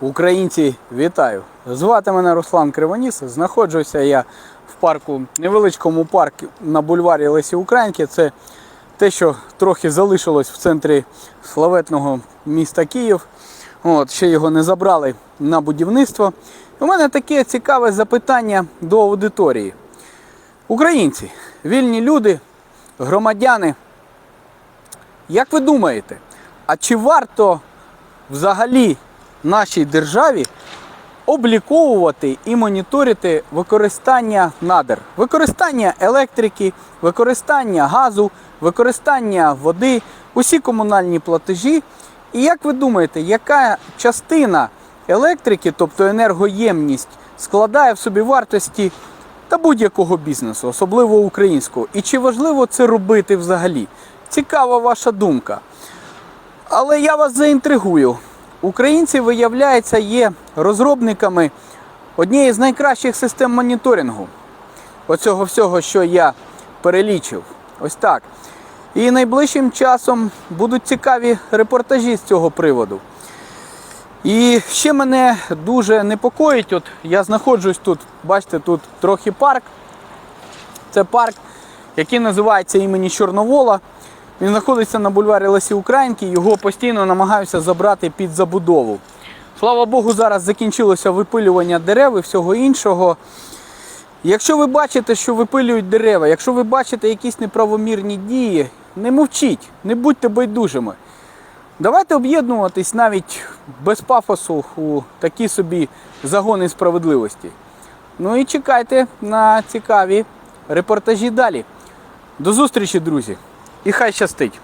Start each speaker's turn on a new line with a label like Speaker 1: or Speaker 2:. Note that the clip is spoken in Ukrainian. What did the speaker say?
Speaker 1: Українці, вітаю! Звати мене Руслан Кривоніс. Знаходжуся я в парку, невеличкому парку на бульварі Лесі Українки. Це те, що трохи залишилось в центрі славетного міста Київ. От, ще його не забрали на будівництво. У мене таке цікаве запитання до аудиторії. Українці, вільні люди, громадяни. Як ви думаєте, а чи варто взагалі нашій державі обліковувати і моніторити використання надр, використання електрики, використання газу, використання води, усі комунальні платежі? І як ви думаєте, яка частина електрики, тобто енергоємність, складає в собі вартості та будь-якого бізнесу, особливо українського? І чи важливо це робити взагалі? Цікава ваша думка. Але я вас заінтригую. Українці, виявляється, є розробниками однієї з найкращих систем моніторингу. Оцього всього, що я перелічив. Ось так. І найближчим часом будуть цікаві репортажі з цього приводу. І ще мене дуже непокоїть. От я знаходжусь тут, бачите, тут трохи парк. Це парк, який називається імені Чорновола. Він знаходиться на бульварі Лесі Українки, його постійно намагаються забрати під забудову. Слава Богу, зараз закінчилося випилювання дерев і всього іншого. Якщо ви бачите, що випилюють дерева, якщо ви бачите якісь неправомірні дії, не мовчіть, не будьте байдужими. Давайте об'єднуватись навіть без пафосу у такі собі загони справедливості. Ну і чекайте на цікаві репортажі далі. До зустрічі, друзі! І хай щастить!